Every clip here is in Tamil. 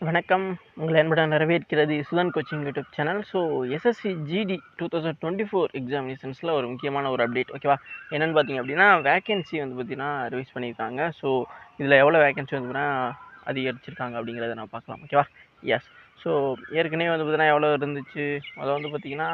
வணக்கம். உங்களை அன்புடன் நிறைவேற்கிறது Sudhan coaching YouTube channel so SSC GD two thousand twenty four எக்ஸாமினேஷன்ஸில் ஒரு முக்கியமான ஒரு அப்டேட் ஓகேவா என்னென்னு பார்த்தீங்க அப்படின்னா வேகன்சி வந்து பார்த்திங்கன்னா ரிவீஸ் பண்ணியிருக்காங்க. ஸோ இதில் எவ்வளோ வேகன்சி வந்து பார்த்தீங்கன்னா அதிகரிச்சிருக்காங்க அப்படிங்கிறத நான் பார்க்கலாம் ஓகேவா எஸ் ஸோ ஏற்கனவே வந்து பார்த்திங்கன்னா எவ்வளோ இருந்துச்சு? அதை வந்து பார்த்தீங்கன்னா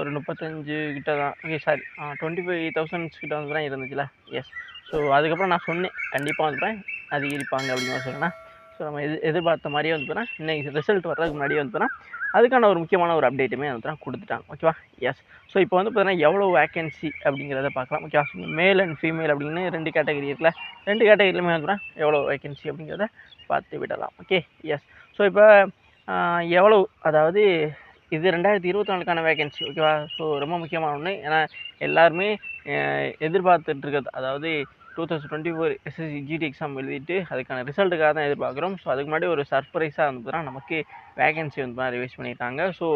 ஒரு முப்பத்தஞ்சு கிட்ட தான். Okay sorry twenty five thousands கிட்ட வந்து தான் இருந்துச்சுல? எஸ் ஸோ அதுக்கப்புறம் நான் சொன்னேன் கண்டிப்பாக வந்து அதிகரிப்பாங்க அப்படின்னு மாதிரி சொன்னேன்னா ஸோ நம்ம எது எதிர்பார்த்த மாதிரியே வந்து இன்றைக்கி ரிசல்ட் வர்றதுக்கு முன்னாடியே வந்து அதுக்கான ஒரு முக்கியமான ஒரு அப்டேட்டுமே வந்து கொடுத்துட்டாங்க. ஓகேவா எஸ் ஸோ இப்போ வந்து பார்த்தீங்கன்னா எவ்வளோ வேக்கன்சி அப்படிங்கிறத பார்க்கலாம் ஓகேவா மேல் அண்ட் ஃபீமேல் அப்படின்னு ரெண்டு கேட்டகரி இருக்குல்ல ரெண்டு கேட்டகரியிலுமே வந்து எவ்வளோ வேகன்சி அப்படிங்கிறத பார்த்து விடலாம். ஓகே எஸ் ஸோ இப்போ எவ்வளோ அதாவது இது ரெண்டாயிரத்தி இருபத்தி நாலுக்கான வேகன்சி ஓகேவா ஸோ ரொம்ப முக்கியமான ஒன்று ஏன்னா எல்லாருமே அஹ், எதிர்பார்த்துட்டு இருக்கிறது அதாவது two thousand twenty four SSC GD exam எழுதிட்டு அதுக்கான ரிசல்ட்டுக்காக தான் எதிர்பார்க்குறோம். ஸோ அதுக்கு முன்னாடி ஒரு சர்ப்ரைஸாக வந்து பார்த்தீங்கன்னா நமக்கு வேகன்சி வந்து ரிவைஸ் பண்ணியிருக்காங்க. ஸோ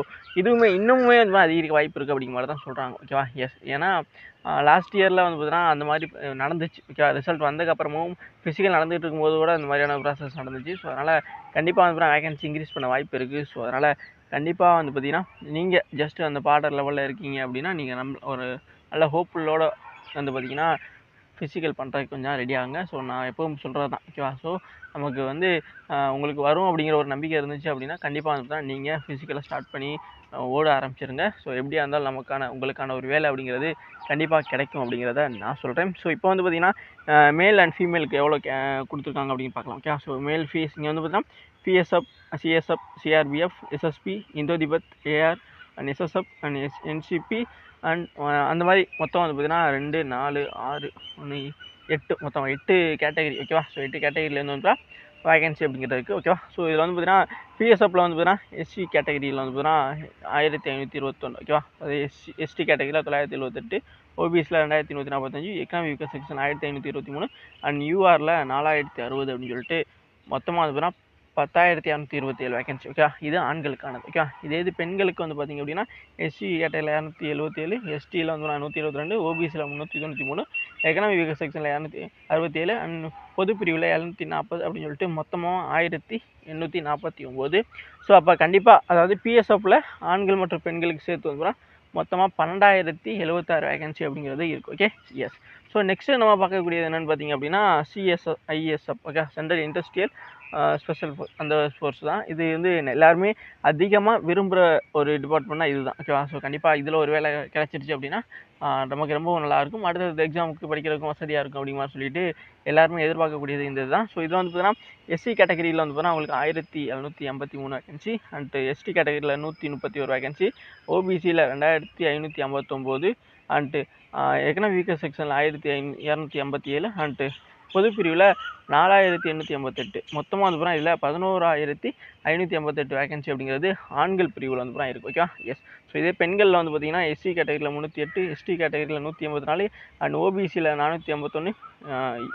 இதுவுமே இன்னுமே வந்து அதிகரிக்க வாய்ப்பு இருக்குது அப்படிங்கிற மாதிரி தான் சொல்கிறாங்க ஓகேவா எஸ் ஏன்னா லாஸ்ட் இயரில் வந்து பார்த்தீங்கன்னா அந்த மாதிரி நடந்துச்சு. ஓகேவா ரிசல்ட் வந்ததுக்கப்புறமும் ஃபிசிக்கல் நடந்துகிட்டு இருக்கும்போது கூட இந்த மாதிரியான ப்ராசஸ் நடந்துச்சு. ஸோ அதனால் கண்டிப்பாக வந்து வேகன்சி இன்க்ரீஸ் பண்ண வாய்ப்பு இருக்குது ஸோ அதனால் கண்டிப்பாக வந்து பார்த்தீங்கன்னா நீங்கள் ஜஸ்ட்டு அந்த பார்டர் லெவலில் இருக்கீங்க அப்படின்னா நீங்கள் நம் ஒரு நல்ல ஹோப்ஃபுல்லோட வந்து பார்த்தீங்கன்னா ஃபிசிக்கல் பண்ணுறதுக்கு கொஞ்சம் ரெடி ஆகுங்க. ஸோ நான் எப்பவும் சொல்கிறது தான் ஓகேவா ஸோ நமக்கு வந்து உங்களுக்கு வரும் அப்படிங்கிற ஒரு நம்பிக்கை இருந்துச்சு அப்படின்னா கண்டிப்பாக வந்து தான் நீங்கள் ஃபிசிக்கலாக ஸ்டார்ட் பண்ணி ஓட ஆரம்பிச்சிருங்க. ஸோ எப்படியா இருந்தாலும் நமக்கான உங்களுக்கான ஒரு வேலை அப்படிங்கிறது கண்டிப்பாக கிடைக்கும் அப்படிங்கிறத நான் சொல்கிறேன் ஸோ இப்போ வந்து பார்த்திங்கன்னா மேல் அண்ட் ஃபீமேலுக்கு எவ்வளோ கொடுத்துருக்காங்க அப்படின்னு பார்க்கலாம். ஓகே ஸோ மேல் ஃபீஸ் இங்கே வந்து பார்த்தீங்கன்னா BSF CSF CRPF SSB Indo Tibet AR and SSF and S NCB and uh, அந்த மாதிரி மொத்தம் வந்து பார்த்தீங்கன்னா ரெண்டு நாலு ஆறு ஒன்று எட்டு மொத்தம் எட்டு கேட்டகரி ஓகேவா ஸோ எட்டு கேட்டகரியிலேருந்து வந்து வேகன்சி அப்படிங்கிறது இருக்குது ஓகேவா ஸோ இதில் வந்து பார்த்தீங்கன்னா பிஎஸ்எஃப்பில் வந்து பார்த்தீங்கன்னா எஸ்சி கேட்டகரியில் வந்து பார்த்தீங்கன்னா ஆயிரத்தி ஐநூற்றி இருபத்தொன்று ஓகேவா அது எஸ்சி எஸ்டி கேட்டகரியில் தொள்ளாயிரத்தி எழுபத்தெட்டு ஓபிஎஸ்சில் ரெண்டாயிரத்தி நூற்றி நாற்பத்தஞ்சு எக்கனாமிக் செக்ஷன் ஆயிரத்தி ஐநூற்றி இருபத்தி மூணு அண்ட் யூஆரில் நாலாயிரத்தி அறுபது அப்படின்னு சொல்லிட்டு மொத்தமாக வந்து பார்த்தீங்கன்னா பத்தாயிரத்தி இரநூத்தி இருபத்தி ஏழு வேகன்சி ஓகே இது ஆண்களுக்கானது ஓகே இதே இது பெண்களுக்கு வந்து பார்த்திங்க அப்படின்னா எஸ்சி கேட்டையில் இரநூத்தி எழுபத்தி ஏழு எஸ்டியில் வந்து நூற்றி இருபத்தி ரெண்டு ஓபிசியில் முந்நூற்றி தொண்ணூற்றி மூணு எக்கனாமி வீக்க செக்ஷனில் இரநூத்தி அறுபத்தி ஏழு அண்ட் பொது பிரிவில் எழுநூற்றி நாற்பது அப்படின்னு சொல்லிட்டு மொத்தமாக ஆயிரத்தி எண்ணூற்றி நாற்பத்தி ஒம்பது ஸோ அப்போ கண்டிப்பாக அதாவது பிஎஸ்எஃப்பில் ஆண்கள் மற்றும் பெண்களுக்கு சேர்த்து வந்து மொத்தமாக பன்னெண்டாயிரத்தி எழுபத்தாறு வேகன்சி அப்படிங்கிறது இருக்குது ஓகே எஸ் ஸோ நெக்ஸ்ட்டு நம்ம பார்க்கக்கூடியது என்னென்னு பார்த்தீங்க அப்படின்னா CS ISF okay central industrial special அந்த ஸ்போர்ட்ஸ் தான். இது வந்து எல்லாருமே அதிகமாக விரும்புகிற ஒரு டிபார்ட்மெண்ட்னா இதுதான் ஓகேவா ஸோ கண்டிப்பாக இதில் ஒரு வேலை கிடச்சிருச்சு அப்படின்னா நமக்கு ரொம்பவும் நல்லாயிருக்கும். அடுத்தது எக்ஸாமுக்கு படிக்கிறதுக்கும் வசதியாக இருக்கும் அப்படிங்கிற மாதிரி சொல்லிட்டு எல்லாருமே எதிர்பார்க்கக்கூடியது இந்த இதுதான். ஸோ இது வந்து பார்த்தீங்கன்னா எஸ்சி கேட்டகரியில் வந்து பார்த்தீங்கன்னா உங்களுக்கு ஆயிரத்தி எழுநூற்றி எண்பத்தி மூணு வேகன்சி அண்ட் எஸ்டி கேட்டகரியில் நூற்றி முப்பத்தி ஒரு வேகன்சி ஓபிசியில் ரெண்டாயிரத்தி ஐநூற்றி ஐம்பத்தொம்போது அண்ட் எக்கனாமிக் வீக்கர் செக்ஷனில் ஆயிரத்தி ஐநூ இரநூத்தி எண்பத்தி ஏழு அண்ட் பொதுப்பிரிவில் நாலாயிரத்தி எண்ணூற்றி எண்பத்தெட்டு. மொத்தமாக வந்து போகிறோம் இதில் பதினோராயிரத்தி ஐநூற்றி எண்பத்தெட்டு வேகன்சி அப்படிங்கிறது ஆண்கள் பிரிவில் வந்து போனால் இருக்குது ஓகேவா எஸ் ஸோ இதே பெண்களில் வந்து பார்த்தீங்கன்னா எஸ்சி கேட்டகரியில் முந்நூற்றி எட்டு எஸ்டி கேட்டகரியில் நூற்றி எண்பத்தி நாலு அண்ட் ஓபிசியில் நானூற்றி ஐம்பத்தொன்று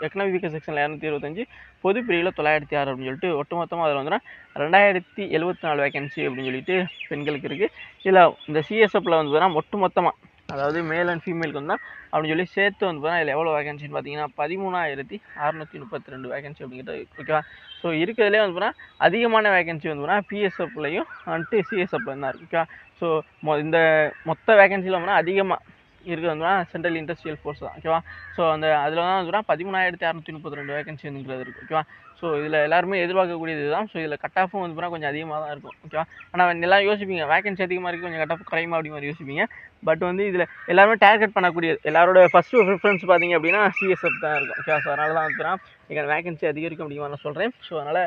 எக்கனாமிக் வீக்கர் செக்ஷனில் இரநூத்தி இருபத்தஞ்சி பொது பிரிவில் தொள்ளாயிரத்தி ஆறு அப்படின்னு சொல்லிட்டு ஒட்டுமொத்தமாக அதில் வந்து ரெண்டாயிரத்தி எழுபத்தி நாலு வேகன்சி அப்படின்னு சொல்லிட்டு பெண்களுக்கு இருக்குது இதில் இந்த சிஎஸ்எஃப்பில் வந்து பார்த்தீங்கன்னா ஒட்டுமொத்தமாக அதாவது மேல் அண்ட் ஃபீமேலுக்கு வந்தால் அப்படின்னு சொல்லி சேர்த்து வந்து பார்த்தீங்கன்னா இதில் எவ்வளோ வேகன்சின்னு பார்த்தீங்கன்னா பதிமூணாயிரத்தி அறநூற்றி முப்பத்தி ரெண்டு வேகன்சி அப்படிங்கிறது ஓகேவா ஸோ இருக்கிறதுலே வந்து பார்த்தீங்கன்னா அதிகமான வேகன்சி வந்து பார்த்தீங்கன்னா பிஎஸ்எஃப்லையும் வந்துட்டு சிஎஸ்எஃப்லையும் தான் இருக்குது ஓகேவா ஸோ மொ இந்த மொத்த வேகன்சியில் வந்து அதிகமாக இருக்கிறது வந்து சென்ட்ரல் இண்டஸ்ட்ரியல் ஃபோர்ஸ் தான் ஓகேவா ஸோ அந்த அதில் தான் வந்து பதிமூணாயிரத்தி அறநூற்றி முப்பத்தி ரெண்டு வேகன்சி வந்துங்கிறது இருக்குது ஓகேவா ஸோ இதில் எல்லாருமே எதிர்பார்க்கக்கூடியது தான் ஸோ இதில் கட் ஆஃபும் வந்து போனால் கொஞ்சம் அதிகமாக தான் இருக்கும் ஓகேவா ஆனால் எல்லாம் யோசிப்பீங்க. வேகன்சி அதிகமாக இருக்குது கொஞ்சம் கட் ஆஃப் குறையுமா அப்படி மாதிரி யோசிப்பீங்க. பட் வந்து இதில் எல்லாருமே டார்கெட் பண்ணக்கூடியது எல்லாரோட ஃபஸ்ட்டு ப்ரிஃபரன்ஸ் பார்த்தீங்க அப்படின்னா சிஎஸ்எஃப் தான் இருக்கும். ஓகே ஸோ அதனால தான் வந்து இங்கே வேகன்சி அதிகரிக்கும் அப்படிங்கிற நான் சொல்கிறேன் ஸோ அதனால்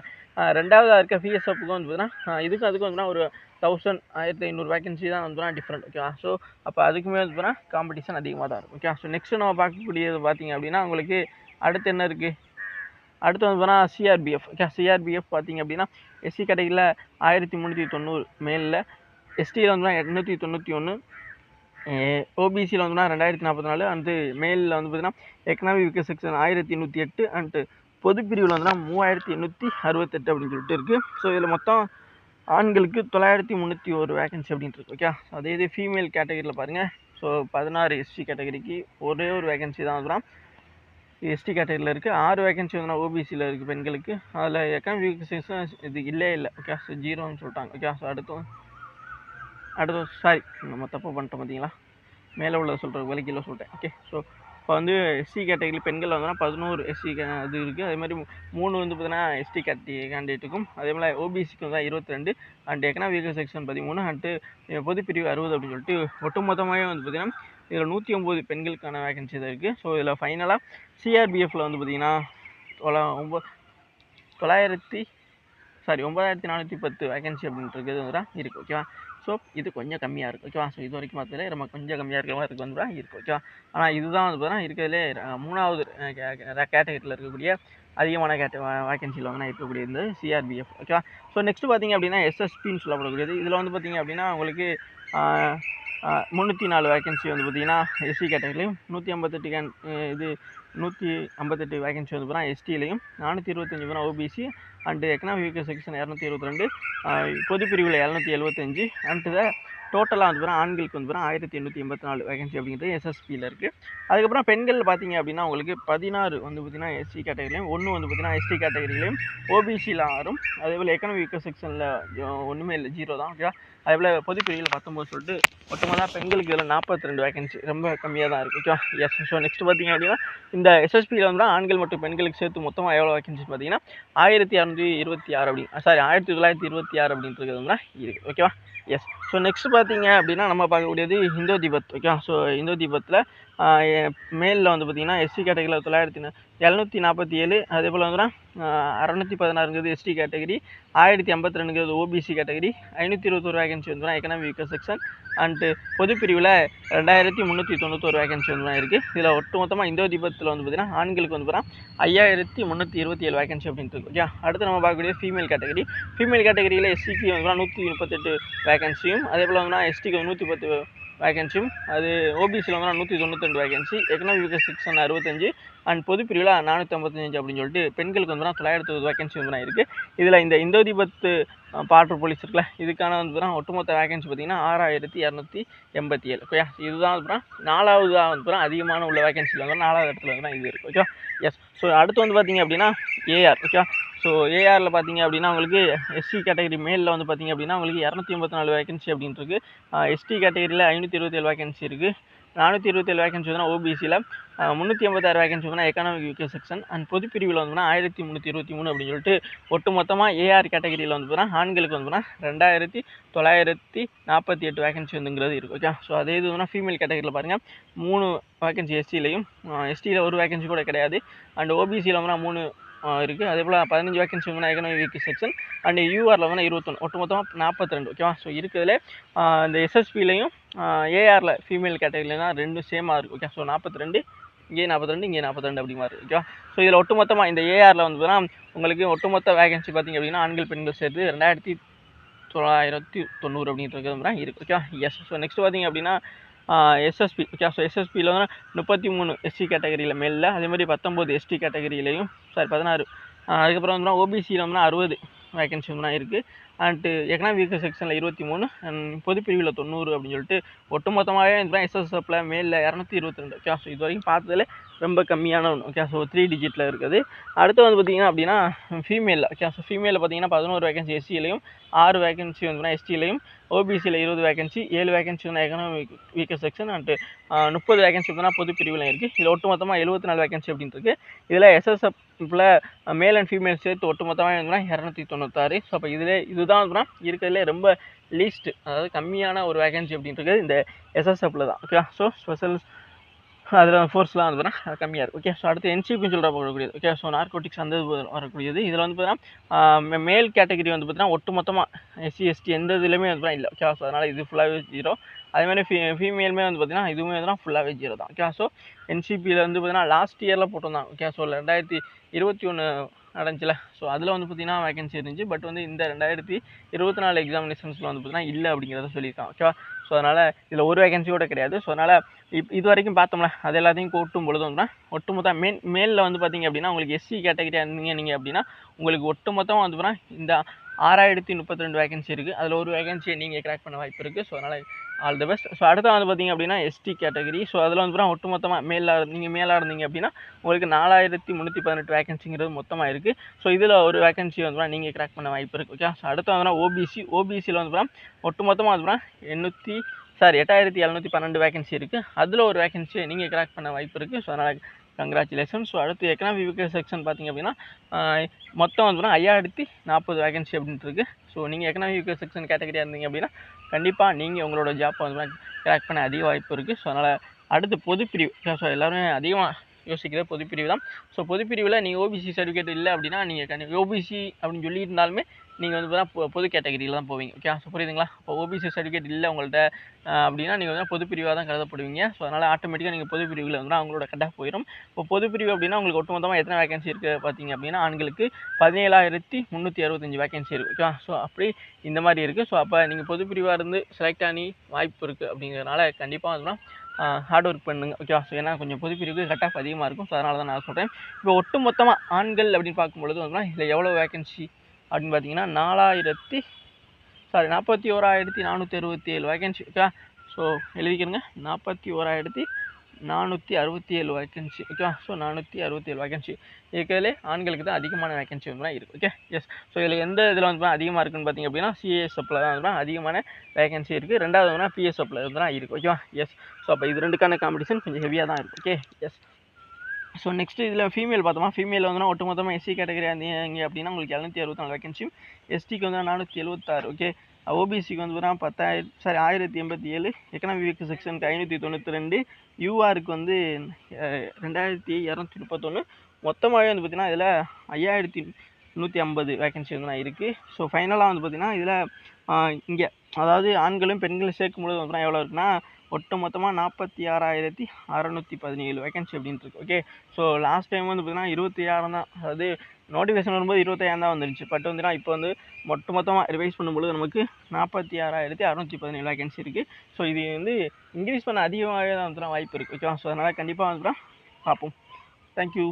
ரெண்டாவதாக இருக்க பிஎஸ்எஃப்க்கும் வந்து பார்த்தீங்கன்னா இதுக்கும் அதுக்கும் வந்து ஒரு தௌசண்ட் ஆயிரத்தி ஐநூறு வேகன்சி தான் வந்து டிஃப்ரெண்ட் ஓகேவா ஸோ அப்போ அதுக்குமே வந்து பார்த்தீங்கன்னா காம்படிஷன் அதிகமாக தான் இருக்கும் ஓகே ஸோ நெக்ஸ்ட்டு நம்ம பார்க்கக்கூடியது பார்த்தீங்க அப்படின்னா உங்களுக்கு அடுத்து என்ன இருக்குது அடுத்து வந்து பார்த்தா சிஆர்பிஎஃப் சிஆர்பிஎஃப் பார்த்தீங்க அப்படின்னா எஸ்சி கேட்டகரியில் ஆயிரத்தி முந்நூற்றி தொண்ணூறு மேலில் எஸ்டியில் வந்து எண்ணூற்றி தொண்ணூற்றி ஒன்று ஓபிசியில் வந்து ரெண்டாயிரத்தி நாற்பத்தி நாலு அண்டு மேலில் வந்து பார்த்தீங்கன்னா எக்கனாமிக் விக்க செக்ஷன் ஆயிரத்தி நூற்றி எட்டு அண்டு பொதுப்பிரிவில் வந்து மூவாயிரத்தி எண்ணூற்றி அறுபத்தெட்டு அப்படின்னு சொல்லிட்டு இருக்குது ஸோ இதில் மொத்தம் ஆண்களுக்கு தொள்ளாயிரத்தி முந்நூற்றி ஒரு வேகன்சி அப்படின்ட்டு இருக்கு. ஓகே அதே இது ஃபீமேல் கேட்டகரியில் பாருங்கள் ஸோ பதினாறு எஸ்சி கேட்டகரிக்கு ஒரே ஒரு வேகன்சி தான் வந்து எஸ்டி கேட்டகரியில் இருக்குது ஆறு வேகன்சி வந்து ஓபிசியில் இருக்குது பெண்களுக்கு. அதில் எக்கனாமிக் செக்ஷன் இது இல்லே இல்லை. ஓகே ஸோ ஜீரோன்னு சொல்லிட்டாங்க. ஓகே ஸோ அடுத்து அடுத்து சாரி நம்ம தப்பு பண்ணிட்டோம் பார்த்தீங்களா மேலே உள்ளதை சொல்கிற விலை கீழே சொல்லிட்டேன். ஓகே ஸோ இப்போ வந்து எஸ்சி கேட்டகரி பெண்கள் வந்தோன்னா பதினோரு எஸ்சி அது இருக்குது அதே மாதிரி மூணு வந்து பார்த்தீங்கன்னா எஸ்டி கேட்டி கேண்டிடேட்டுக்கும் அதே மாதிரி ஓபிசிக்கு வந்து இருபத்தி ரெண்டு அண்ட் எக்கனாமிக் செக்ஷன் பதிமூணு. அண்டு பொதுப்பிரிவு அறுபது அப்படின்னு சொல்லிட்டு ஒட்டுமொத்தமாகவே வந்து பார்த்திங்கன்னா இதில் நூற்றி ஒம்பது பெண்களுக்கான வேகன்சி தான் இருக்குது ஸோ இதில் ஃபைனலாக சிஆர்பிஎஃப்பில் வந்து பார்த்திங்கன்னா தொள்ளா ஒம்பது தொள்ளாயிரத்தி சாரி ஒம்பதாயிரத்தி நானூற்றி பத்து வேகன்சி அப்படின்றது வந்து இருக்குது ஓகேவா ஸோ இது கொஞ்சம் கம்மியாக இருக்குது ஓகேவா ஸோ இது வரைக்கும் பார்த்ததுல நம்ம கொஞ்சம் கம்மியாக இருக்கிற மாதிரி இருக்குது வந்து இருக்குது ஓகேவா ஆனால் இதுதான் வந்து பார்த்தீங்கன்னா இருக்கிறதுலே மூணாவது கேட்டகரியில் இருக்கக்கூடிய அதிகமான கேட்ட வேகன்சியில் வந்து இருக்கக்கூடிய இந்த சிஆர்பிஎஃப் ஓகேவா ஸோ நெக்ஸ்ட் பார்த்தீங்க அப்படின்னா எஸ்எஸ்பின்னு சொல்லப்படக்கூடியது. இதில் வந்து பார்த்தீங்க அப்படின்னா உங்களுக்கு முந்நூற்றி நாலு வேகன்சி வந்து பார்த்தீங்கன்னா எஸ்சி கேட்டகரிலையும் நூற்றி ஐம்பத்தெட்டு கேன் இது நூற்றி ஐம்பத்தெட்டு வேகன்சி வந்து பார்த்தீங்கன்னா எஸ்டிலையும் நானூற்றி இருபத்தஞ்சி பார்த்தா ஓபிசி அண்டு எக்கனாமிக் செக்ஷன் இரநூத்தி இருபத்தி ரெண்டு பொதுப்பிரிவில் இரநூத்தி எழுபத்தஞ்சு அண்டு த டோட்டலாக வந்து பார்த்தீங்கன்னா ஆண்களுக்கு வந்து பார்த்தீங்கன்னா ஆயிரத்தி எண்ணூற்றி எண்பத்தி நாலு வேகன்சி அப்படிங்கிறது எஸ்எஸ்பியில் இருக்குது அதுக்கப்புறம் பெண்கள் பார்த்தீங்க அப்படின்னா உங்களுக்கு பதினாறு வந்து பார்த்திங்கன்னா எஸ்சி கேட்டகரிலையும் ஒன்று வந்து பார்த்திங்கன்னா எஸ்டி கேட்டகரிலையும் ஓபிசியில் ஆறும். அதேபோல் எக்கனாமிக் செக்ஷனில் ஒன்றுமே இல்லை ஜீரோ தான் ஓகேவா அதேபோல் போல் பொதுப்பிரிவில் பத்தொம்போது சொல்லிட்டு மொத்தமாக பெண்களுக்கு இதில் நாற்பத்தி ரெண்டு வேகன்சி ரொம்ப கம்மியாக தான் இருக்குது ஓகேவா எஸ் ஸோ நெக்ஸ்ட் பார்த்தீங்க அப்படின்னா இந்த எஸ்எஸ்பியில் வந்து ஆண்கள் மற்றும் பெண்களுக்கு சேர்த்து மொத்தமாக எவ்வளோ வேகன்சி பார்த்தீங்கன்னா ஆயிரத்தி அறநூற்றி இருபத்தி ஆறு அப்படி சாரி ஆயிரத்தி தொள்ளாயிரத்தி இருபத்தி ஆறு அப்படின்றது வந்து இருக்குது ஓகேவா எஸ் ஸோ நெக்ஸ்ட் பார்த்தீங்க அப்படின்னா நம்ம பார்க்கக்கூடியது இந்தோ தீபத் ஓகே ஸோ இந்தோ தீபத்தில் மேலில் வந்து பார்த்தீங்கன்னா எஸ்சி கேட்டகரியில் தொள்ளாயிரத்தி எழுநூற்றி நாற்பத்தி ஏழு அதே போல் வந்துன்னா அறநூற்றி பதினாறுங்கிறது எஸ்டி கேட்டகரி ஆயிரத்தி ஐம்பத்தி ரெண்டுங்கிறது ஓபிசி கேட்டகரி ஐநூற்றி இருபத்தொரு வேகன்சி வந்துடும் எக்கனாமிக் செக்ஷன் அண்டு பொது பிரிவில் ரெண்டாயிரத்தி முந்நூற்றி தொண்ணூத்தொரு வேகன்சி வந்துடும் இருக்குது இதில் ஒட்டு மொத்தமாக தீபத்தில் வந்து பார்த்தீங்கன்னா ஆண்களுக்கு வந்து பார்த்தீங்கன்னா ஐயாயிரத்தி முந்நூற்றி இருபத்தி ஏழு வேகன்சி அப்படின்னு இருக்கு ஓகே அடுத்து நம்ம பார்க்கக்கூடிய ஃபீமேல் கேட்டகரி ஃபீமேல் கேட்டகரியில் எஸ்சிக்கு வந்து நூற்றி முப்பத்தெட்டு வேகன்சியும் அதே போல் வந்துன்னா எஸ்டிக்கு நூற்றி பத்து வேகன்சியும் அது ஓபிசியில் வந்து நூற்றி தொண்ணூற்றி வேகன்சி எக்கனாமிக் செக்ஷன் அறுபத்தஞ்சு அண்ட் பொது பிரிவில் நானூற்றி ஐம்பத்தஞ்சு அப்படின்னு சொல்லிட்டு பெண்களுக்கு வந்து தொள்ளாயிரத்து வேகன்சி வந்து இருக்குது இதில் இந்த இந்தோ தீபத்து பாட்ரு போலீஸ் இருக்குல்ல இதுக்கான வந்து ஒட்டுமொத்த வேகன்சி பார்த்தீங்கன்னா ஆறாயிரத்தி இரநூத்தி எண்பத்தி ஏழு. ஓகே இதுதான் வந்து நாலாவது நாலாவதாக வந்து அதிகமான உள்ள வேகன்சியில் வந்து நாலாவது இடத்துல வந்து இது இருக்குது ஓகே எஸ் ஸோ அடுத்து வந்து பார்த்தீங்க அப்படின்னா ஏஆர் ஓகே ஸோ ஏஆரில் பார்த்தீங்க அப்படின்னா உங்களுக்கு எஸ்சி கேட்டகரி மேலில் வந்து பார்த்தீங்க அப்படின்னா உங்களுக்கு இரநூத்தி எண்பத்தி நாலு வேகன்சி அப்படின்ட்டு இருக்குது எஸ்டி கேட்டகரியில் ஐநூற்றி இருபத்தேழு வேகன்சி இருக்குது நானூற்றி இருபத்தேழு வேகன்சி வந்து ஓபிசியில் முந்நூற்றி ஐம்பத்தாறு வேகன்சி வந்து எக்கனாமிக் யூகே செக்ஷன் அண்ட் பொது பிரிவில் வந்து ஆயிரத்தி முந்நூற்றி இருபத்தி மூணு அப்படின்னு சொல்லிட்டு ஒட்டு மொத்தமாக ஏஆர் கேட்டகரியில் வந்து பார்த்தீங்கன்னா ஆண்களுக்கு வந்து பார்த்தீங்கன்னா ரெண்டாயிரத்தி தொள்ளாயிரத்தி நாற்பத்தி எட்டு வேகன்சி வந்துங்கிறது இருக்குது ஓகே ஸோ அதே இது வந்து ஃபீமேல் கேட்டகரியில் பாருங்கள் மூணு வேகன்சி எஸ்டிலையும் எஸ்டியில் ஒரு வேகன்சி கூட கிடையாது. அண்ட் ஓபிசியில் வந்து மூணு இருக்குது அதே போல் பதினஞ்சு வேகன்சி வந்து எக்கனாமிக் செக்ஷன் அண்ட் யூஆரில் வந்து இருபத்தொன்று ஒட்டு மொத்தமாக நாற்பத்தி ரெண்டு ஓகேவா ஸோ இருக்கிறதுலே இந்த எஸ்எஸ்பிலையும் ஏஆரில் ஃபீமேல் கேட்டகரியில் ரெண்டும் சேமாக இருக்குது ஓகே ஸோ நாற்பத்தி ரெண்டு இங்கே நாற்பத்தி ரெண்டு இங்கே நாற்பத்தி ரெண்டு அப்படி மாதிரி ஓகேவா ஸோ இதில் ஒட்டுமொத்தமாக இந்த ஏஆரில் வந்து உங்களுக்கு ஒட்டுமொத்த வேகன்சி பார்த்திங்க அப்படின்னா ஆண்கள் பெண்கள் சேர்த்து ரெண்டாயிரத்தி தொள்ளாயிரத்தி தொண்ணூறு அப்படின்றது மாதிரி இருக்குது ஓகேவா எஸ் ஸோ நெக்ஸ்ட் பார்த்திங்க அப்படின்னா எஸ்எஸ்பி ஓகே எஸ்எஸ்பியில் வந்து முப்பத்தி மூணு எஸ்சி கேட்டகரியில் மேலில் அதே மாதிரி பத்தொம்போது எஸ்டி கேட்டகரியிலையும் சாரி பதினாறு. அதுக்கப்புறம் வந்து ஓபிசியில் வந்து அறுபது வேகன்சி வந்து இருக்குது அண்டு எக்கனாமிக் செக்ஷனில் இருபத்தி மூணு அண்ட் பொதுப்பிரிவில் தொண்ணூறு அப்படின்னு சொல்லிட்டு ஒட்டுமொத்தமாகவே இந்த எஸ்எஸ்எஃப்பில் மேலில் இரநூத்தி இருபத்தி ரெண்டு. ஓகே இது வரைக்கும் பார்த்ததுலே ரொம்ப கம்மியான ஒன்று ஓகே ஸோ த்ரீ டிஜிட்டில் இருக்குது. அடுத்து வந்து பார்த்திங்கன்னா அப்படின்னா ஃபீமேலில் ஓகே ஸோ ஃபீமேலில் பார்த்தீங்கன்னா பதினோரு வேகன்சி எஸ்சிலையும் ஆறு வேகன்சி வந்து எஸ்டிலையும் ஓபிசியில் இருபது வேகன்சி ஏழு வேகன்சி வந்து எக்கனாமிக் வீக்கர் செக்ஷன் அண்டு முப்பது வேகன்சி வந்து பொது பிரிவில் இருக்குது இதில் ஒட்டுமொத்தமாக எழுபத்தி நாலு வேகன்சி அப்படின்னு இருக்குது இதில் எஸ்எஸ்எஃப்பில் மேல் அண்ட் ஃபீமேல் சேர்த்து ஒட்டுமொத்தமாக இருந்ததுன்னா இரநூத்தி தொண்ணூத்தாறு. ஸோ அப்போ இதில் இதுதான் வந்து இருக்கிறதுலே ரொம்ப லீஸ்ட் அதாவது கம்மியான ஒரு வேகன்சி அப்படின்றது இந்த எஸ்எஸ்எஃப்பில் தான். ஓகே ஸோ ஸ்பெஷல் அதில் ஃபோர்ஸ்லாம் வந்து பார்த்தீங்கன்னா கம்மியாக இருக்குது ஓகே ஸோ அடுத்து என்சிபின்னு சொல்கிற வரக்கூடியது. ஓகே ஸோ நார்கோட்டிக்ஸ் அந்த வரக்கூடியது. இதில் வந்து பார்த்தீங்கன்னா மேல் கேட்டகரி வந்து பார்த்தீங்கன்னா ஒட்டு மொத்தமாக எஸ்சி எஸ்டி எந்த இதுலையுமே வந்து இல்லை. ஓகே ஸோ அதனால் இது ஃபுல்லாகவே ஜீரோ அதே மாதிரி ஃபீ ஃபீமேலுமே வந்து பார்த்தீங்கன்னா இதுவுமே வந்து ஃபுல்லாகவே ஜீரோ தான். ஓகே ஸோ என்சிபியில் வந்து பார்த்தீங்கன்னா லாஸ்ட் இயரில் போட்டிருந்தாங்க ஓகே ஸோ ரெண்டாயிரத்தி இருபத்தி ஒன்று நடந்துச்சுல. ஸோ அதில் வந்து பார்த்திங்கன்னா வேகன்சி இருந்துச்சு. பட் வந்து இந்த ரெண்டாயிரத்தி இருபத்தி நாலு எக்ஸாமினேஷன்ஸில் வந்து பார்த்தீங்கன்னா இல்லை அப்படிங்கிறத சொல்லியிருக்காங்க ஓகேவா ஸோ அதனால் இதில் ஒரு வேகன்சி கூட கிடையாது. ஸோ அதனால் இப் இது வரைக்கும் பார்த்தோம்ல அது எல்லாத்தையும் கூட்டும் பொழுது வந்து ஒட்டுமொத்த மேல் மேலில் வந்து பார்த்தீங்க அப்படின்னா உங்களுக்கு எஸ்சி கேட்டகரியாக இருந்தீங்க நீங்கள் அப்படின்னா உங்களுக்கு ஒட்டுமொத்தமாக வந்து பார்த்தீங்கன்னா இந்த ஆறாயிரத்தி முப்பத்தி ரெண்டு வேகன்சி இருக்குது அதில் ஒரு வேகன்சியை நீங்கள் கிராக் பண்ண வாய்ப்பு இருக்குது ஸோ அதனால் ஆல் தி பெஸ்ட். ஸோ அடுத்து வந்து பார்த்தீங்க அப்படின்னா எஸ்டி கேட்டகரி ஸோ அதில் வந்து ஒட்டு மொத்தமாக மேலாக நீங்கள் மேலாக இருந்தீங்க அப்படின்னா உங்களுக்கு நாலாயிரத்தி முந்நூற்றி பதினெட்டு வேகன்சிங்கிறது மொத்தமாக இருக்குது ஸோ இதில் ஒரு வேகன்சி வந்து நீங்கள் கிராக் பண்ண வாய்ப்பு இருக்குது ஓகே ஸோ அடுத்து வந்து ஓபிசி ஓபிசியில் வந்து ஒட்டு மொத்தமாக வந்து எண்ணூற்றி சார் எட்டாயிரத்தி எழுநூற்றி பன்னெண்டு வேகன்சி இருக்குது அதில் ஒரு வேகன்சியை நீங்கள் கிராக் பண்ண வாய்ப்பு இருக்குது ஸோ அதனால் கங்க்ராச்சுலேஷன் ஸோ அடுத்து எக்கனாமிக் வீக்கர் செக்ஷன் பார்த்தீங்க அப்படின்னா மொத்தம் வந்து ஐயாயிரத்தி நாற்பது வேகன்சி அப்படின்ட்டு இருக்குது ஸோ நீங்கள் எக்கனாமிக் வீக்கர் செக்ஷன் கேட்டகரியாக இருந்தீங்க அப்படின்னா கண்டிப்பாக நீங்கள் உங்களோட ஜாப் அதெல்லாம் கிராக் பண்ண அதிக வாய்ப்பு இருக்குது ஸோ அதனால் அடுத்து பொதுப்பிரிவு. ஸோ எல்லாருமே அதிகமாக யோசிக்கிறது பொதுப்பிரிவு தான். ஸோ பொதுப்பிரிவில் நீங்கள் ஓபிசி சர்டிஃபிகேட் இல்லை அப்படின்னா நீங்கள் கண்டி ஓபிசி அப்படின்னு சொல்லியிருந்தாலுமே நீங்கள் வந்து பார்த்தா பொது கேட்டகரியில் தான் போவீங்க. ஓகே ஸோ புரியுதுங்களா? இப்போ ஓபிசி சர்டிஃபிகேட் இல்லை உங்கள்கிட்ட அப்படின்னா நீங்கள் வந்து பொது பிரிவாக தான் கருதப்படுவீங்க. ஸோ அதனால் ஆட்டோமேட்டிக்காக நீங்கள் பொது பிரிவில் வந்து அவங்களோட கட்டாக போயிடும் இப்போ பொது பிரிவு அப்படின்னா உங்களுக்கு ஒட்டுமொத்தமாக எத்தனை வேகன்சி இருக்குது பார்த்தீங்க அப்படின்னா ஆண்களுக்கு பதினேழாயிரத்தி முந்நூற்றி அறுபத்தஞ்சு வேகன்சி இருக்குது ஓகேவா ஸோ அப்படி இந்த மாதிரி இருக்குது ஸோ அப்போ நீங்கள் பொதுப்பிரிவாக இருந்து செலக்ட் ஆனி வாய்ப்பு இருக்குது அப்படிங்கிறதுனால கண்டிப்பாக வந்து ஹார்ட் ஒர்க் பண்ணுங்க. ஓகேவா ஸோ ஏன்னா கொஞ்சம் பொது பிரிவுக்கு ஆஃப் அதிகமாக இருக்கும். ஸோ அதனால தான் நான் சொல்கிறேன் இப்போ ஒட்டு மொத்தமாக ஆண்கள் அப்படின்னு பார்க்கும்பொழுது வந்து இதில் எவ்வளோ வேகன்சி அப்படின்னு பார்த்தீங்கன்னா நாலாயிரத்தி சாரி நாற்பத்தி ஓராயிரத்தி நானூற்றி அறுபத்தி ஏழு வேகன்சி ஓகேவா ஸோ எழுதிக்கிறங்க நாற்பத்தி ஓராயிரத்தி நானூற்றி அறுபத்தி ஏழு வேகன்சி ஓகேவா ஸோ நானூற்றி அறுபத்தி ஏழு வேகன்சி இருக்கிறதுலே ஆண்களுக்கு தான் அதிகமான வேகன்சி வந்து இருக்குது ஓகே எஸ் ஸோ இதில் எந்த இதில் வந்து அதிகமாக இருக்குன்னு பார்த்தீங்க அப்படின்னா சிஎஸ்எப்பில் தான் வந்து அதிகமான வேகன்சி இருக்குது ரெண்டாவது வந்து பிஎஸ்எப்பில் வந்து தான் இருக்குது ஓகேவா எஸ் ஸோ அப்போ இது ரெண்டுக்கான காம்படிஷன் கொஞ்சம் ஹெவியாக தான் இருக்குது ஓகே எஸ் ஸோ நெக்ஸ்ட்டு இதில் ஃபீமேல் பார்த்தோமா? ஃபீமேல் வந்து ஒட்டு மொத்தமாக எஸ்சி கேட்டகரி இருந்தீங்க அப்படின்னா உங்களுக்கு எழுநூற்றி அறுபத்தி நாலு வேகன்சியும் எஸ்டிக்கு வந்து நானூற்றி எழுபத்தாறு ஓகே ஓபிசிக்கு வந்து பார்த்தீங்கன்னா பத்தாயிரம் சாரி ஆயிரத்தி எண்பத்தி ஏழு. எக்கனாமி செக்ஷனுக்கு ஐநூற்றி தொண்ணூற்றி ரெண்டு. யூஆருக்கு வந்து ரெண்டாயிரத்தி இரநூத்தி முப்பத்தொன்று மொத்தமாகவே வந்து பார்த்திங்கன்னா இதில் ஐயாயிரத்தி நூற்றி ஐம்பது வேகன்சி வந்து நான் இருக்குது ஸோ ஃபைனலாக வந்து பார்த்திங்கன்னா இதில் இங்கே அதாவது ஆண்களும் பெண்களும் சேர்க்கும்போது வந்து பார்த்தீங்கன்னா எவ்வளோ இருக்குன்னா ஒட்டு மொத்தமாக நாற்பத்தி ஆறாயிரத்தி அறநூற்றி பதினேழு வேகன்சி அப்படின்ட்டு இருக்கு. ஓகே ஸோ லாஸ்ட் டைம் வந்து பார்த்தீங்கன்னா இருபத்தி ஆறாம் தான். அதாவது நோட்டிஃபிகேஷன் வரும்போது இருபத்தாயிரம் தான் வந்துருச்சு பட் வந்துன்னா இப்போ வந்து மொத்த மொத்தமாக ரிவைஸ் பண்ணும்பொழுது நமக்கு நாற்பத்தி ஆறாயிரத்தி அறநூற்றி பதினேழு வேகன்சி இருக்குது ஸோ இது வந்து இன்க்ரீஸ் பண்ண அதிகமாகவே தான் வந்துடும் வாய்ப்பு இருக்குது ஓகேவா ஸோ அதனால் கண்டிப்பாக வந்துடும் பார்ப்போம் தேங்க்யூ